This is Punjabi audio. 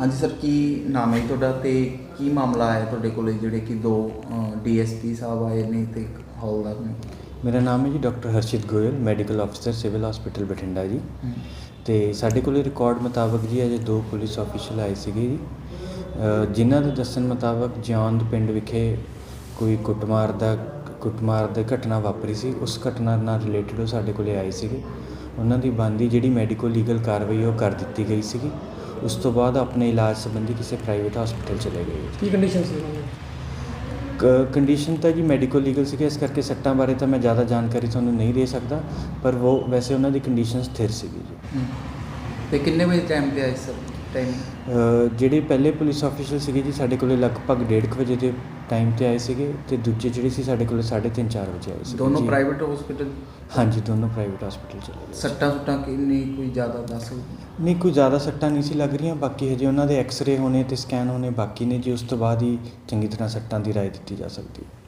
ਹਾਂਜੀ ਸਰ ਕੀ ਨਾਮ ਹੈ ਜੀ ਤੁਹਾਡਾ ਤੇ ਕੀ ਮਾਮਲਾ ਆਇਆ ਤੁਹਾਡੇ ਕੋਲੇ ਜਿਹੜੇ ਕਿ ਦੋ ਡੀਐਸਪੀ ਸਾਹਿਬ ਆਏ ਨੇ ਤੇ ਇੱਕ ਹੌਲਦਾਰ ਨੇ? ਮੇਰਾ ਨਾਮ ਹੈ ਜੀ ਡਾਕਟਰ ਹਰਸ਼ਿਤ ਗੋਇਲ ਮੈਡੀਕਲ ਅਫਸਰ ਸਿਵਲ ਹਸਪੀਟਲ ਬਠਿੰਡਾ ਜੀ। ਤੇ ਸਾਡੇ ਕੋਲੇ ਰਿਕਾਰਡ ਮੁਤਾਬਕ ਜੀ ਅਜੇ ਦੋ ਪੁਲਿਸ ਆਫੀਸ਼ਲ ਆਏ ਸੀਗੇ ਜੀ। ਜਿਨ੍ਹਾਂ ਦੇ ਦੱਸਣ ਮੁਤਾਬਕ ਜਿਉਂਦ ਪਿੰਡ ਵਿਖੇ ਕੋਈ ਕੁੱਟਮਾਰ ਦਾ ਕੁੱਟਮਾਰ ਦੀ ਘਟਨਾ ਵਾਪਰੀ ਸੀ। ਉਸ ਘਟਨਾ ਨਾਲ ਰਿਲੇਟਡ ਉਹ ਸਾਡੇ ਕੋਲੇ ਆਏ ਸੀਗੇ। ਉਹਨਾਂ ਦੀ ਬੰਦੀ ਜਿਹੜੀ ਮੈਡੀਕੋ ਲੀਗਲ ਕਾਰਵਾਈ ਉਹ ਕਰ ਦਿੱਤੀ ਗਈ ਸੀਗੀ। ਉਸ ਤੋਂ ਬਾਅਦ ਆਪਣੇ ਇਲਾਜ ਸੰਬੰਧੀ ਕਿਸੇ ਪ੍ਰਾਈਵੇਟ ਹਸਪੀਟਲ ਚਲੇ ਗਏ ਕੀ ਕੰਡੀਸ਼ਨ ਸੀ ਉਹਨਾਂ ਦੀ? ਕੰਡੀਸ਼ਨ ਤਾਂ ਜੀ ਮੈਡੀਕਲ ਲੀਗਲ ਸੀਗੇ ਇਸ ਕਰਕੇ ਸੱਟਾਂ ਬਾਰੇ ਤਾਂ ਮੈਂ ਜ਼ਿਆਦਾ ਜਾਣਕਾਰੀ ਤੁਹਾਨੂੰ ਨਹੀਂ ਦੇ ਸਕਦਾ ਪਰ ਉਹ ਵੈਸੇ ਉਹਨਾਂ ਦੀ ਕੰਡੀਸ਼ਨ ਸਥਿਰ ਸੀਗੀ ਜੀ। ਤੇ ਕਿੰਨੇ ਵਜੇ ਟਾਈਮ ਤੇ ਆਏ ਸਰ? ਟਾਈਮ ਜਿਹੜੇ ਪਹਿਲੇ ਪੁਲਿਸ ਆਫੀਸਰ ਸੀਗੇ ਜੀ ਸਾਡੇ ਕੋਲੇ ਲਗਭਗ 1:30 ਵਜੇ ਦੇ ਟਾਈਮ ਤੇ ਆਏ ਸੀਗੇ ਤੇ ਦੂਜੇ ਜਿਹੜੇ ਸੀ ਸਾਡੇ ਕੋਲੇ 3:30 4 ਵਜੇ ਆਏ ਸੀ ਦੋਨੋਂ ਪ੍ਰਾਈਵੇਟ ਹਸਪੀਟਲ ਹਾਂਜੀ ਦੋਨੋਂ ਪ੍ਰਾਈਵੇਟ ਹਸਪੀਟਲ ਚਲੇ ਗਏ ਸੱਟਾਂ ਸੁੱਟਾਂ ਕਿੰਨੀ ਕੋਈ ਜ਼ਿਆਦਾ ਦੱਸ ਸਕਦੇ? ਨਹੀਂ ਕੋਈ ਜ਼ਿਆਦਾ ਸੱਟਾਂ ਨਹੀਂ ਸੀ ਲੱਗ ਰਹੀਆਂ ਬਾਕੀ ਹਜੇ ਉਹਨਾਂ ਦੇ ਐਕਸ-ਰੇ ਹੋਣੇ ਤੇ ਸਕੈਨ ਹੋਣੇ ਬਾਕੀ ਨੇ ਜੀ ਉਸ ਤੋਂ ਬਾਅਦ ਹੀ ਚੰਗੀ ਤਰ੍ਹਾਂ ਸੱਟਾਂ ਦੀ ਰਾਏ ਦਿੱਤੀ ਜਾ ਸਕਦੀ ਹੈ।